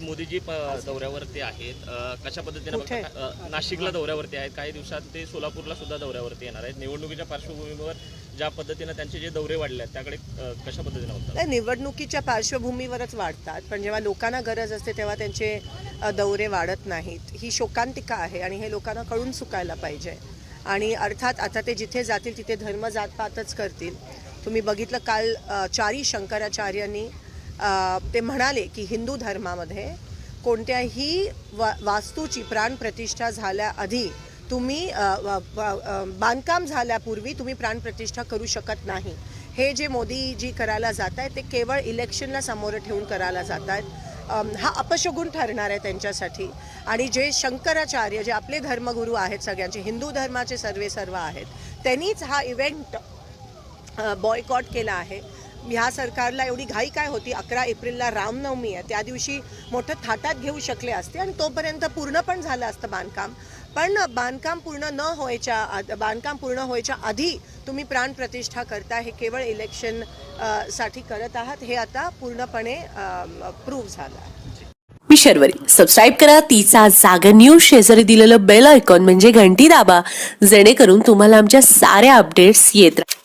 मोदीजी दौऱ्यावरती आहेत. कशा पद्धतीने नाशिकला दौऱ्यावरती आहेत. काही दिवसात ते सोलापूरला सुद्धा दौऱ्यावरती येणार आहेत. निवडणुकीच्या पार्श्वभूमीवर ज्या पद्धतीने त्यांचे जे दौरे वाढले आहेत त्याकडे कशा पद्धतीने नाही, निवडणुकीच्या पार्श्वभूमीवरच वाढतात. पण जेव्हा लोकांना गरज असते तेव्हा त्यांचे दौरे वाढत नाहीत. ही शोकांतिका आहे आणि हे लोकांना कळून चुकायला पाहिजे. आणि अर्थात आता ते जिथे जातील तिथे धर्म जातपातच करतील. तुम्ही बघितलं काल चारी शंकराचार्यांनी ते म्हणाले की हिंदू धर्मामध्ये कोणत्याही वा वास्तूची प्राणप्रतिष्ठा झाल्याआधी तुम्ही बांधकाम झाल्यापूर्वी तुम्ही प्राणप्रतिष्ठा करू शकत नाही. हे जे मोदीजी करायला जात आहेत ते केवळ इलेक्शनला समोर ठेवून करायला जात आहेत हा अपशगुण ठरणार आहे त्यांच्यासाठी. आणि जे शंकराचार्य जे आपले धर्मगुरू आहेत सगळ्यांचे हिंदू धर्माचे सर्वे सर्व आहेत त्यांनीच हा इव्हेंट बॉयकॉट केला आहे. ह्या सरकारला एवढी घाई काय होती? अकरा एप्रिलला रामनवमी आहे. त्या दिवशी मोठं थाटात घेऊ शकले असते आणि तोपर्यंत पूर्ण पण झालं असतं बांधकाम. पण बांधकाम पूर्ण न व्हायच्या बांधकाम पूर्ण व्हायच्या आधी तुम्ही प्राणप्रतिष्ठा करता हे केवळ इलेक्शनसाठी करत आहात हे आता पूर्णपणे प्रूव्ह झालं आहे. मी शर्वरी. सबस्क्राईब करा. तिचा जागर न्यूज शेजारी दिलेलं बेल आयकॉन म्हणजे घंटी दाबा. जेणेकरून तुम्हाला आमच्या साऱ्या अपडेट्स येत राहतात